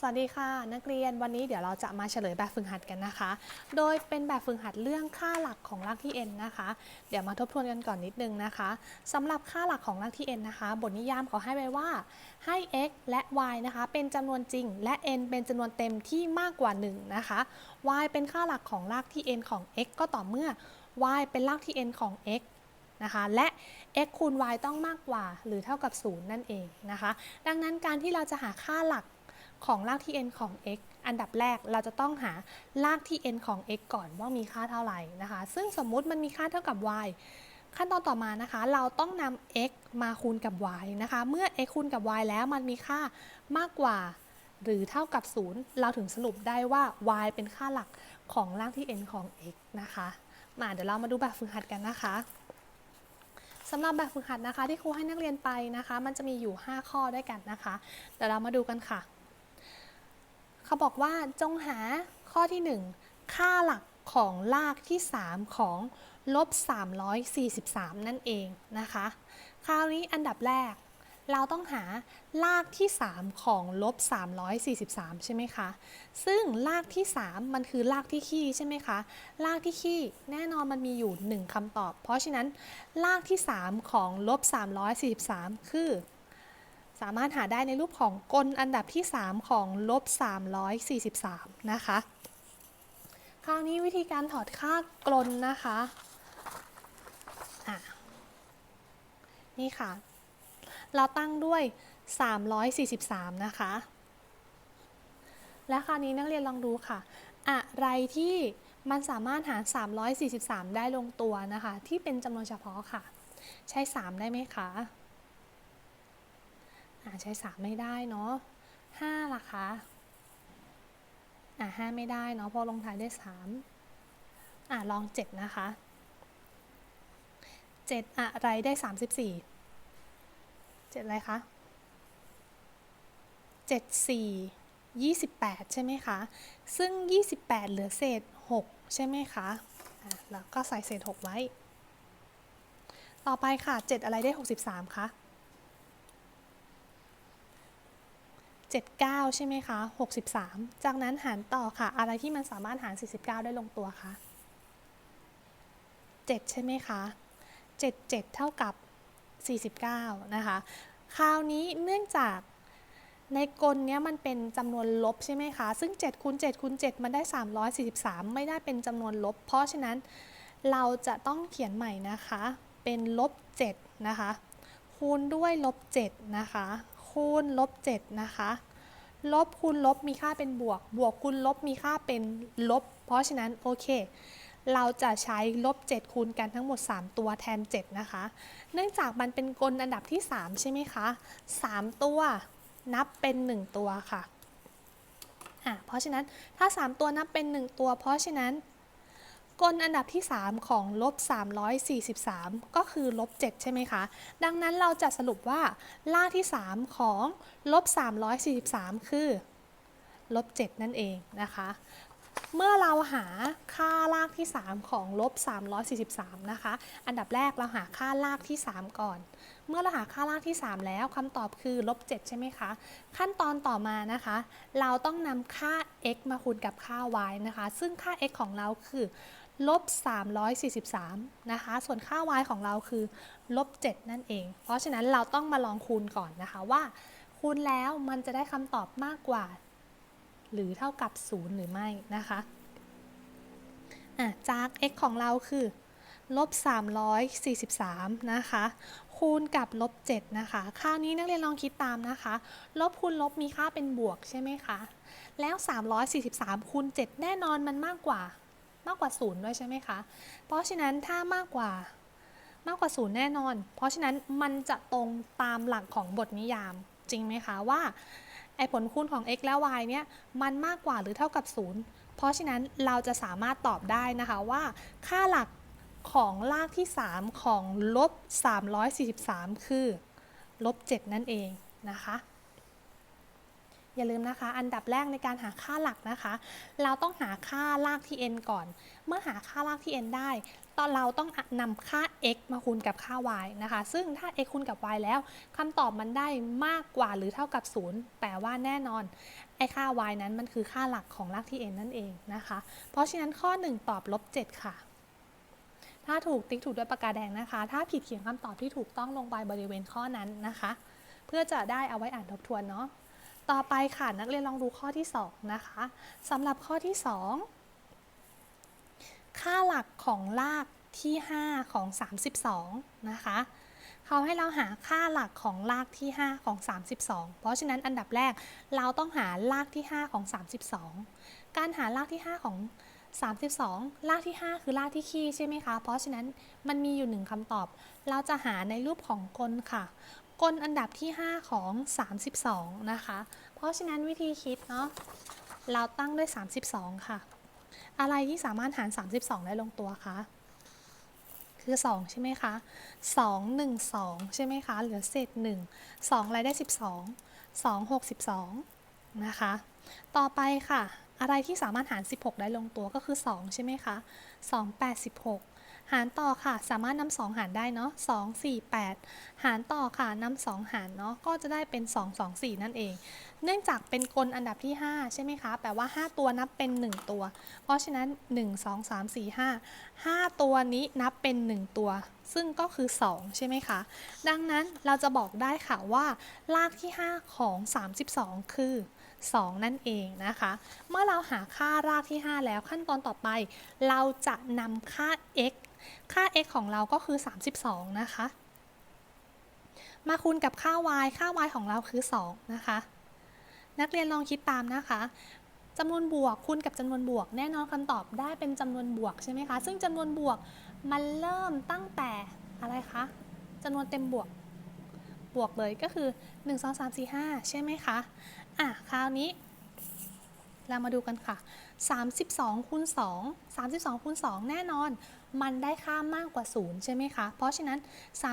สวัสดีค่ะ นักเรียนวันนี้เดี๋ยวเราจะมาเฉลยแบบฝึกหัดกันนะคะ โดยเป็นแบบฝึกหัดเรื่องค่าหลักของรากที่ n นะคะ เดี๋ยวมาทบทวนกันก่อนนิดนึงนะคะสำหรับค่าหลักของรากที่ n นะคะ บทนิยามเขาให้ไว้ว่าให้ x และ y นะคะ เป็นจำนวนจริง และ n เป็นจำนวนเต็มที่มากกว่า1นะคะ y เป็นค่าหลักของรากที่ n ของ x ก็ต่อเมื่อ y เป็นรากที่ n ของ x นะคะและ x คูณ y ต้องมากกว่า หรือเท่ากับ 0 นั่นเองนะคะ ดังนั้นการที่เราจะหาค่าหลัก ของรากที่ n ของ x อันดับแรกเราจะต้องหารากที่ n ของ x ก่อนว่ามีค่าเท่าไหร่นะคะ ซึ่งสมมุติมันมีค่าเท่ากับ y ขั้นตอนต่อมานะคะ เราต้องนำ x มาคูณกับ y นะคะ เมื่อ x คูณกับ y แล้วมันมีค่ามากกว่า หรือเท่ากับ 0 เราถึงสรุปได้ว่า y เป็นค่าหลักของรากที่ n ของ x นะคะ มาเดี๋ยวเรามาดูแบบฝึกหัดกันนะคะสำหรับแบบฝึกหัดนะคะที่ครูให้นักเรียนไปนะคะ มันจะมีอยู่ 5 ข้อด้วยกันนะคะ เดี๋ยวเรามาดูกันค่ะ เขาบอกว่าจงหาข้อที่ 1 ค่าหลักของรากที่ 3 ของลบ 343 นั่นเองนะคะ คราวนี้อันดับแรก เราต้องหารากที่ 3 ของลบ 343 ใช่ไหมคะ ซึ่งรากที่ 3 มันคือรากที่คี่ใช่ไหมคะรากที่คี่แน่นอนมันมีอยู่ 1คำตอบ เพราะฉะนั้นรากที่ 3 ของลบ 343 คือ สามารถหาได้ในรูปของกลอันดับที่ 3 ของลบ343 นะคะ คราวนี้วิธีการถอดค่ากลนนะคะอะนี่ค่ะ เราตั้งด้วย 343 นะคะ และคราวนี้นักเรียนลองดูค่ะ อะไรที่มันสามารถหาร 343 ได้ลงตัวนะคะ ที่เป็นจำนวนเฉพาะค่ะ ใช้ 3 ได้ไหมคะ อ่าใช้ 3 ไม่ได้เนาะ5ล่ะคะอ่า5ไม่ได้เนาะเพราะลงท้ายด้วย3อ่าลอง 7 นะคะ 7 อะไรได้ 34 7 อะไรคะ 7 4 28 ใช่ไหมคะ ซึ่ง 28 เหลือเศษ 6 ใช่ไหมคะะแล้วก็ใส่เศษ 6 ไว้ ต่อไปค่ะ 7 อะไรได้ 63 คะ 79 ใช่ไหมคะ 63 จากนั้นหารต่อค่ะ อะไรที่มันสามารถหาร 49 ได้ลงตัวคะ7 ใช่ไหมคะ 7 7 เท่ากับ 49 นะคะ คราวนี้เนื่องจากในกลเนี้ยมันเป็นจำนวนลบใช่ไหมคะ ซึ่ง7คูณ7คูณ7มันได้ 343 ไม่ได้เป็นจำนวนลบ เพราะฉะนั้นเราจะต้องเขียนใหม่นะคะ เป็นลบ7นะคะ คูณด้วยลบ7นะคะ คูณลบ7นะคะลบคูณลบมีค่าเป็นบวก บวกคูณลบมีค่าเป็นลบ เพราะฉะนั้นโอเค เราจะใช้ลบ 7 คูณกันทั้งหมด 3 ตัวแทน 7 นะคะ เนื่องจากมันเป็นกลอันดับที่ 3 ใช่ไหมคะ 3 ตัวนับเป็น 1 ตัวค่ะ อะ เพราะฉะนั้นถ้า 3 ตัวนับเป็น 1 ตัว เพราะฉะนั้น กลอันดับที่ 3 ของลบ343 ก็คือลบ7ใช่ไหมคะ ดังนั้นเราจะสรุปว่าล่าที่ 3 ของลบ343 คือลบ7นั่นเองนะคะ เมื่อเราหาค่ารากที่ 3 ของลบ343 นะคะ อันดับแรกเราหาค่ารากที่ 3 ก่อน เมื่อเราหาค่ารากที่ 3 แล้วคำตอบคือลบ7ใช่ไหมคะ ขั้นตอนต่อมานะคะ เราต้องนำค่า x มาคูณกับค่า y นะคะ ซึ่งค่า x ของเราคือ ลบ 343 นะคะ ส่วนค่า y ของเราคือลบ 7 นั่นเอง เพราะฉะนั้นเราต้องมาลองคูณก่อนนะคะว่า คูณแล้วมันจะได้คำตอบมากกว่า หรือเท่ากับ 0 หรือไม่นะคะะจาก x ของเราคือลบ 343 นะคะ คูณกับลบ 7 นะคะ คราวนี้นักเรียนลองคิดตามนะคะ ลบคูณลบมีค่าเป็นบวกใช่ไหมคะ แล้ว 343 คูณ 7 แน่นอนมันมากกว่า มากกว่า0ด้วยใช่ไหมคะ เพราะฉะนั้นถ้ามากกว่ามากกว่า0แน่นอน เพราะฉะนั้นมันจะตรงตามหลักของบทนิยามจริงไหมคะว่าไอผลคูณของ x และ y เนี่ยมันมากกว่าหรือเท่ากับ 0 เพราะฉะนั้นเราจะสามารถตอบได้นะคะว่า ค่าหลักของรากที่ 3 ของลบ 343 คือลบ 7 นั่นเองนะคะ อย่าลืมนะคะ อันดับแรกในการหาค่าหลักนะคะ เราต้องหาค่ารากที่ n ก่อน เมื่อหาค่ารากที่ n ได้ ตอนเราต้องนำค่า x มาคูณกับค่า y นะคะ ซึ่งถ้า x คูณกับ y แล้วคำตอบมันได้มากกว่าหรือเท่ากับ 0แปลว่าแน่นอนไอ้ค่า y นั้นมันคือค่าหลักของรากที่ n นั่นเองนะคะ เพราะฉะนั้นข้อ 1 ตอบลบ7ค่ะถ้าถูกติ๊กถูกด้วยปากกาแดงนะคะ ถ้าผิดเขียนคำตอบที่ถูกต้องลงไปบริเวณข้อนั้นนะคะ เพื่อจะได้เอาไว้อ่านทบทวนเนาะ ต่อไปค่ะนักเรียนลองดูข้อที่ 2 นะคะสำหรับข้อที่ 2 ค่าหลักของรากที่ 5 ของ 32 นะคะเขาให้เราหาค่าหลักของรากที่ 5 ของ 32 เพราะฉะนั้นอันดับแรกเราต้องหารากที่ 5 ของ 32 การหารากที่ 5 ของ 32รากที่ 5 คือรากที่คี่ใช่ไหมคะ เพราะฉะนั้นมันมีอยู่หนึ่งคำตอบ เราจะหาในรูปของกลค่ะ กลอันดับที่ 5 ของ 32 นะคะ เพราะฉะนั้นวิธีคิดเนาะเราตั้งด้วย 32 ค่ะ อะไรที่สามารถหาร 32 ได้ลงตัวคะคือ 2 ใช่ไหมคะ 2 1 2 ใช่ไหมคะ เหลือเศษ 1 2 อะไรได้ 12 2 62 นะคะ ต่อไปค่ะ อะไรที่สามารถหาร 16 ได้ลงตัวก็คือ 2 ใช่ไหมคะ 2 8 16 หารต่อค่ะ สามารถนำ2หารได้เนาะ2 4 8หารต่อค่ะนำ2หารเนาะก็จะได้เป็น2 2 4นั่นเอง เนื่องจากเป็นกลอันดับที่5ใช่ไหมคะแปลว่า5ตัวนับเป็น1ตัว เพราะฉะนั้น1 2 3 4 5 5ตัวนี้นับเป็น1ตัว ซึ่งก็คือ2ใช่ไหมคะ ดังนั้นเราจะบอกได้ค่ะว่า รากที่5ของ32คือ2 นั่นเองนะคะ เมื่อเราหาค่ารากที่ 5 แล้วขั้นตอนต่อไป เราจะนำค่า x ค่า x ของเราก็คือ 32 นะคะ มาคูณกับค่า y ค่า y ของเราคือ 2 นะคะ นักเรียนลองคิดตามนะคะจำนวนบวกคูณกับจำนวนบวก แน่นอนคำตอบได้เป็นจำนวนบวกใช่ไหมคะ ซึ่งจำนวนบวกมันเริ่มตั้งแต่อะไรคะจำนวนเต็มบวก บวกเลยก็คือ 1 2 3 4 5 ใช่ไหมคะ อะ คราวนี้ เรามาดูกันค่ะ 32คูณ2 32คูณ2แน่นอน มันได้ค่ามากกว่า 0 ใช่ไหมคะ เพราะฉะนั้น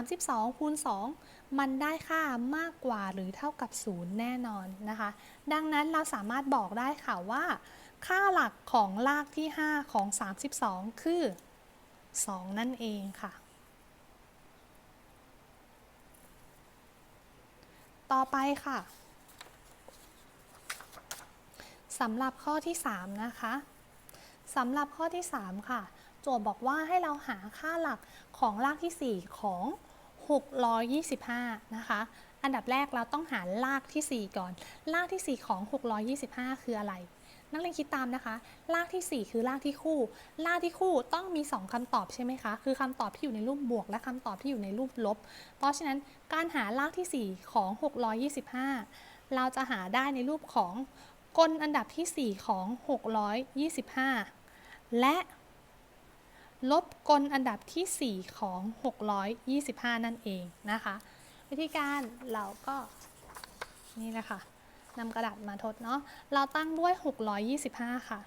32คูณ2มันได้ค่ามากกว่าหรือเท่ากับ 0 แน่นอนนะคะ ดังนั้นเราสามารถบอกได้ค่ะว่า ค่าหลักของรากที่ 5 ของ 32 คือ 2 นั่นเองค่ะต่อไปค่ะสำหรับข้อที่ 3 นะคะสำหรับข้อที่ 3 ค่ะ โจทย์บอกว่าให้เราหาค่าหลักของรากที่ 4 ของ 625 นะคะ อันดับแรกเราต้องหารากที่ 4 ก่อน รากที่ 4 ของ 625 คืออะไรนักเรียนคิดตามนะคะ รากที่ 4 คือรากที่คู่ รากที่คู่ต้องมี 2คำตอบใช่ไหมคะ คือคำตอบที่อยู่ในรูปบวก และคำตอบที่อยู่ในรูปลบ เพราะฉะนั้นการหารากที่ 4 ของ 625 เราจะหาได้ในรูปของกลอันดับที่ 4 ของ 625 และ ลบกลอันดับที่ 4 ของ 625 นั่นเองนะคะ วิธีการเราก็นี่แหละค่ะนำกระดาษมาทดเนาะเราตั้งด้วย 625 ค่ะ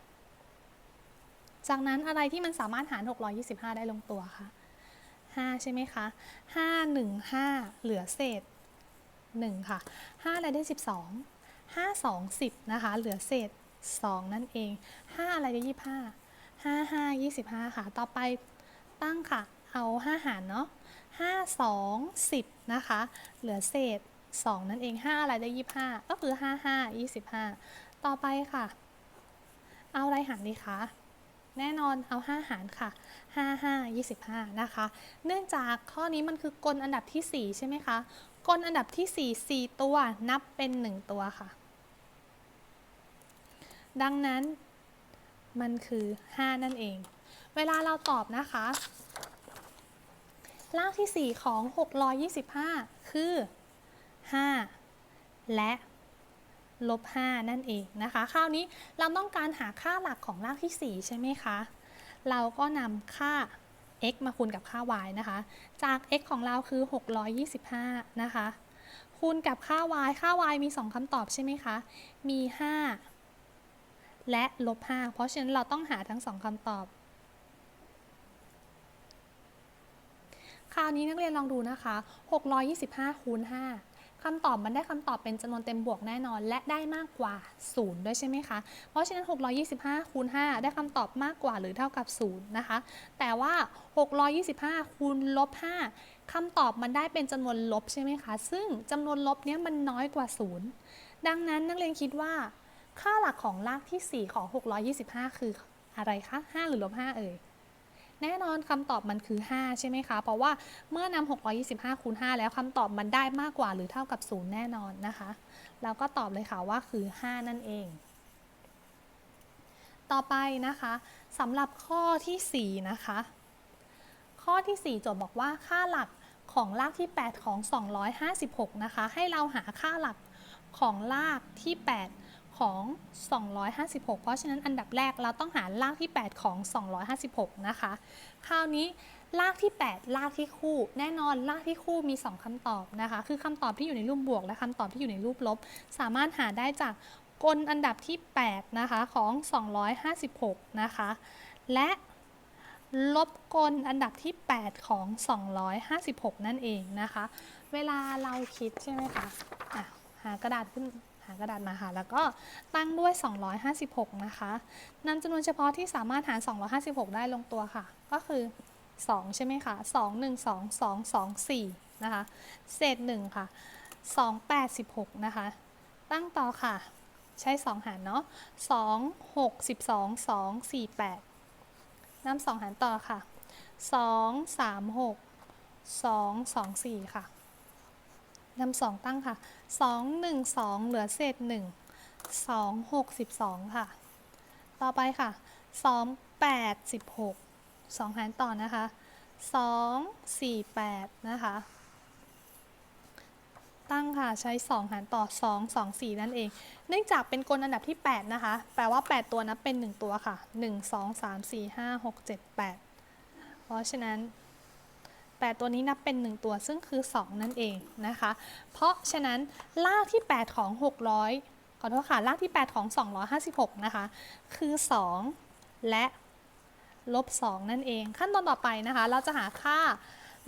จากนั้นอะไรที่มันสามารถหาร 625 ได้ลงตัวคะ5 ใช่ไหมคะ 5 1 5 เหลือเศษ 1 ค่ะ 5 อะไรได้ 12 5 2 10 นะคะ เหลือเศษ 2 นั่นเอง 5 อะไรได้ 25 5 5 25 ค่ะ ต่อไปตั้งค่ะ เอา 5 หารเนาะ5 2 10 นะคะ เหลือเศษ 2 นั่นเอง 5 อะไรได้ 25 ก็คือ 5 5 25 ต่อไปค่ะ เอาอะไรหารดีคะแน่นอนเอา 5 หารค่ะ 5 5 25 นะคะ เนื่องจากข้อนี้มันคือกลอันดับที่ 4 ใช่ไหมคะ กลอันดับที่ 4 4 ตัวนับเป็น 1 ตัวค่ะ ดังนั้น มันคือ 5 นั่นเอง เวลาเราตอบนะคะ รากที่ 4 ของ 625 คือ 5 และลบ 5 นั่นเองนะคะ คราวนี้เราต้องการหาค่าหลักของรากที่ 4 ใช่ไหมคะ เราก็นำค่า x มาคูณกับค่า y นะคะ จาก x ของเราคือ 625 นะคะ คูณกับค่า y ค่า y มี 2คำตอบใช่ไหมคะ มี 5 และลบ5เพราะฉะนั้นเราต้องหาทั้ง2คำตอบ คราวนี้นักเรียนลองดูนะคะ 625คูณ5คคำตอบมันได้คำตอบเป็นจำนวนเต็มบวกแน่นอน และได้มากกว่า 0 ด้วยใช่ไหมคะ เพราะฉะนั้น 625คูณ5ได้คำตอบมากกว่าหรือเท่ากับ 0 นะคะ แต่ว่า 625คูณลบ5คำตอบมันได้เป็นจำนวนลบใช่ไหมคะ ซึ่งจำนวนลบเนี้ยมันน้อยกว่า 0 ดังนั้นนักเรียนคิดว่า ค่าหลักของรากที่ 4 ของ 625 คืออะไรคะ 5 หรือลบ 5 เอ่ย แน่นอนคำตอบมันคือ 5 ใช่ไหมคะ เพราะว่าเมื่อนำ625 คูณ 5 แล้วคำตอบมันได้มากกว่าหรือเท่ากับ 0 แน่นอนนะคะ แล้วก็ตอบเลยค่ะว่าคือ 5 นั่นเอง ต่อไปนะคะสำหรับข้อที่ 4 นะคะ ข้อที่ 4 โจทย์บอกว่าค่าหลักของรากที่ 8 ของ 256 นะคะ ให้เราหาค่าหลักของรากที่ 8 ของ 256 เพราะฉะนั้นอันดับแรกเราต้องหารากที่ 8 ของ 256 นะคะ คราวนี้รากที่ 8 รากที่คู่ แน่นอนรากที่คู่มี 2คำตอบนะคะ คือคำตอบที่อยู่ในรูปบวก และคำตอบที่อยู่ในรูปลบ สามารถหาได้จากกลอันดับที่ 8 นะคะของ 256 นะคะ และลบกลอันดับที่ 8 ของ 256 นั่นเองนะคะ เวลาเราคิดใช่ไหมคะะหากระดาษขึ้น หากระดาษมาค่ะ แล้วก็ตั้งด้วย 256 นะคะนำจำนวนเฉพาะที่สามารถหาร 256 ได้ลงตัวค่ะ ก็คือ 2 ใช่ไหมคะ 2 1 2 2 2 4 นะคะ เศษ 1 ค่ะ 2 86 นะคะ ตั้งต่อค่ะ ใช้ 2 หารเนาะ 2 6 12 2 4 8นำ2 หารต่อค่ะ 2 3 6 2 2 4 ค่ะ นำสองตั้งค่ะสองหนึ่งสองเหลือเศษหนึ่งสองหกสิบสองค่ะ ต่อไปค่ะสองแปดสิบหกสองหารต่อนะคะสองสี่แปดนะคะ ตั้งค่ะใช้2หารต่อ2 2 4นั่นเอง เนื่องจากเป็นกลอันดับที่8นะคะ แปลว่า8ตัวนับเป็น1ตัวค่ะ1 2 3 4 5 6 7 8เพราะฉะนั้น 8ตัวนี้นับเป็น 1 ตัวซึ่งคือ 2 นั่นเองนะคะ เพราะฉะนั้นรากที่ 8 ของ 600 ขอโทษค่ะรากที่ 8 ของ 256 นะคะ คือ 2 และลบ 2 นั่นเอง ขั้นตอนต่อไปนะคะ เราจะหาค่า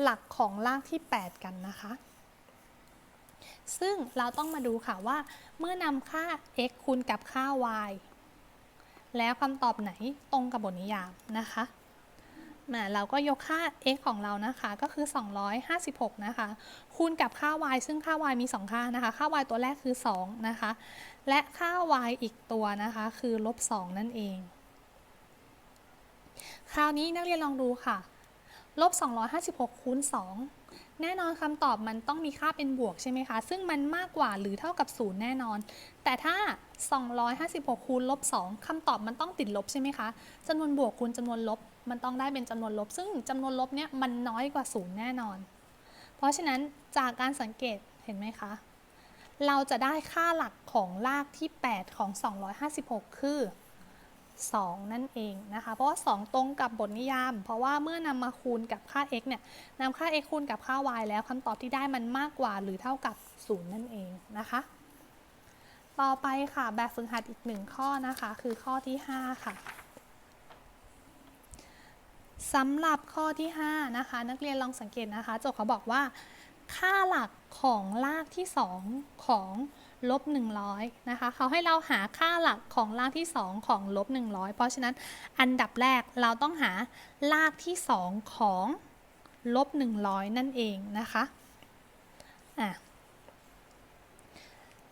หลักของรากที่ 8 กันนะคะ ซึ่งเราต้องมาดูค่ะว่า เมื่อนำค่า x คูณกับค่า y แล้วคำตอบไหนตรงกับบทนิยามนะคะ มาเราก็ยกค่า x ของเรานะคะก็คือ 256 นะคะ คูณกับค่า y ซึ่งค่า y มี 2 ค่านะคะ ค่า y ตัวแรกคือ 2 นะคะ และค่า y อีกตัวนะคะคือลบ 2 นั่นเอง คราวนี้นักเรียนลองดูค่ะ ลบ256คูณ2แน่นอนคำตอบมันต้องมีค่าเป็นบวกใช่ไหมคะ ซึ่งมันมากกว่าหรือเท่ากับ0แน่นอน แต่ถ้า 256คูณลบ2คำตอบมันต้องติดลบใช่ไหมคะจำนวนบวกคูณจำนวนลบ มันต้องได้เป็นจำนวนลบ ซึ่งจำนวนลบเนี่ยมันน้อยกว่า0แน่นอน เพราะฉะนั้นจากการสังเกตเห็นไหมคะ เราจะได้ค่าหลักของรากที่ 8 ของ 256 คือ 2 นั่นเองนะคะ เพราะว่า 2 ตรงกับบทนิยาม เพราะว่าเมื่อนำมาคูณกับค่า x เนี่ยนำค่า x คูณกับค่า y แล้วคำตอบที่ได้มันมากกว่าหรือเท่ากับ 0 นั่นเองนะคะ ต่อไปค่ะแบบฝึกหัดอีกหนึ่งข้อนะคะ คือข้อที่ 5 ค่ะสำหรับข้อที่ 5 นะคะ นักเรียนลองสังเกตนะคะโจทย์เขาบอกว่า ค่าหลักของรากที่ 2 ของ ลบ100นะคะเขาให้เราหาค่าหลักของรากที่ 2 ของลบ100 เพราะฉะนั้นอันดับแรกเราต้องหารากที่ 2 ของลบ100 นั่นเองนะคะอะ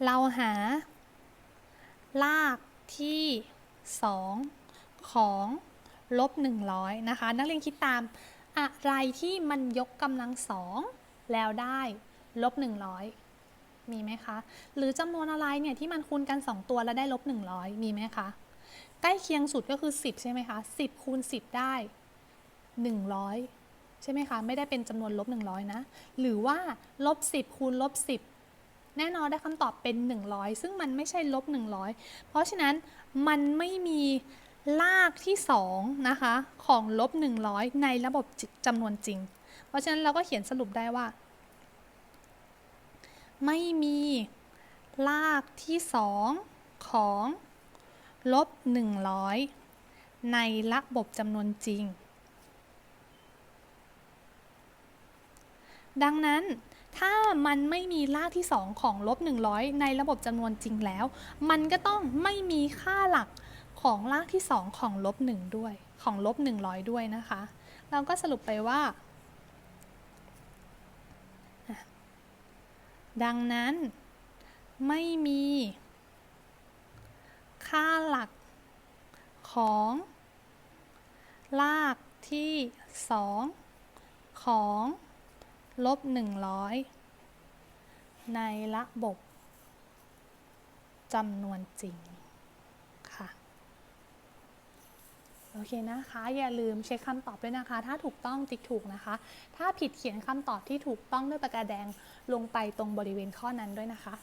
เราหา รากที่ 2 ของลบ100นะคะ นักเรียนคิดตามอะไรที่มันยกกำลังสองแล้วได้ลบ100 มีไหมคะ หรือจำนวนอะไรเนี่ยที่มันคูณกัน 2 ตัวแล้วได้ลบ 100 มีไหมคะ ใกล้เคียงสุดก็คือ 10 ใช่ไหมคะ 10 คูณ 10 ได้ 100 ใช่ไหมคะ ไม่ได้เป็นจำนวนลบ 100 นะ หรือว่าลบ 10 คูณลบ 10 แน่นอนได้คำตอบเป็น 100 ซึ่งมันไม่ใช่ลบ 100 เพราะฉะนั้นมันไม่มีลากที่2นะคะของลบ 100 ในระบบจำนวนจริง เพราะฉะนั้นเราก็เขียนสรุปได้ว่า ไม่มีลากที่2ของลบ100ในระบบจำนวนจริง ดังนั้นถ้ามันไม่มีรากที่ 2 ของลบ 100 ในระบบจำนวนจริงแล้ว มันก็ต้องไม่มีค่าหลักของรากที่ 2 ของลบ1ด้วย ของลบ 100 ด้วยนะคะ เราก็สรุปไปว่า ดังนั้น ไม่มี ค่าหลักของ ลากที่ 2 ของลบ 100 ในระบบจำนวนจริง ค่ะ โอเคนะคะ อย่าลืมเช็คคำตอบด้วยนะคะ ถ้าถูกต้องติ๊กถูกนะคะ ถ้าผิดเขียนคำตอบที่ถูกต้องด้วยปากกาแดงลงไปตรงบริเวณข้อนั้นด้วยนะคะ